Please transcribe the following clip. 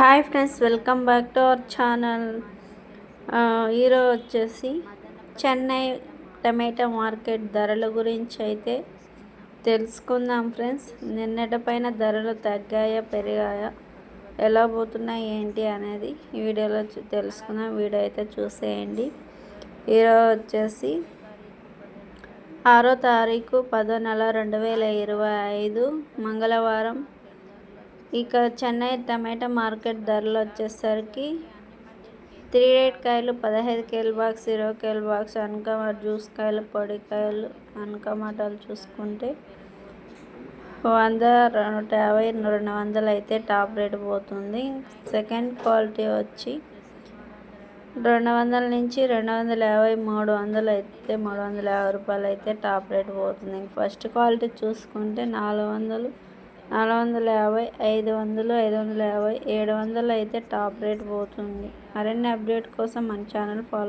Hi friends welcome back to our channel. ఈరోజు వచ్చేసి చెన్నై టమాటా market ధరల గురించి అయితే తెలుసుకుందాం ఫ్రెండ్స్. నిన్నటిపైన ధరలు తగ్గాయా పెరిగాయా ఎలా పోతున్నాయి ఏంటి అనేది ఈ వీడియోలో చూ- తెలుసుకుందాం. వీడియో అయితే చూసేయండి. ఈరోజు వచ్చేసి ఆరో తారీఖు పదో నెల రెండు వేల ఇరవై ఐదు మంగళవారం ఇక చెన్నై టమాటా మార్కెట్ ధరలు వచ్చేసరికి త్రీ రేట్ కాయలు పదహైదు కేల్ బాక్స్ ఇరవై కేల్ బాక్స్ అనకమ జ్యూస్ కాయలు పొడి కాయలు అనకమాటలు చూసుకుంటే వంద నూట యాభై రెండు వందలు అయితే టాప్ రేట్ పోతుంది. సెకండ్ క్వాలిటీ వచ్చి రెండు వందల నుంచి రెండు వందల యాభై మూడు వందలు అయితే మూడు వందల యాభై రూపాయలు అయితే టాప్ రేట్ పోతుంది. ఫస్ట్ క్వాలిటీ చూసుకుంటే నాలుగు వందలు నాలుగు వందల యాభై ఐదు వందలు ఐదు వందల యాభై ఏడు వందలు అయితే టాప్ రేట్ పోతుంది. మరిన్ని అప్డేట్ కోసం మన ఛానల్ ఫాలో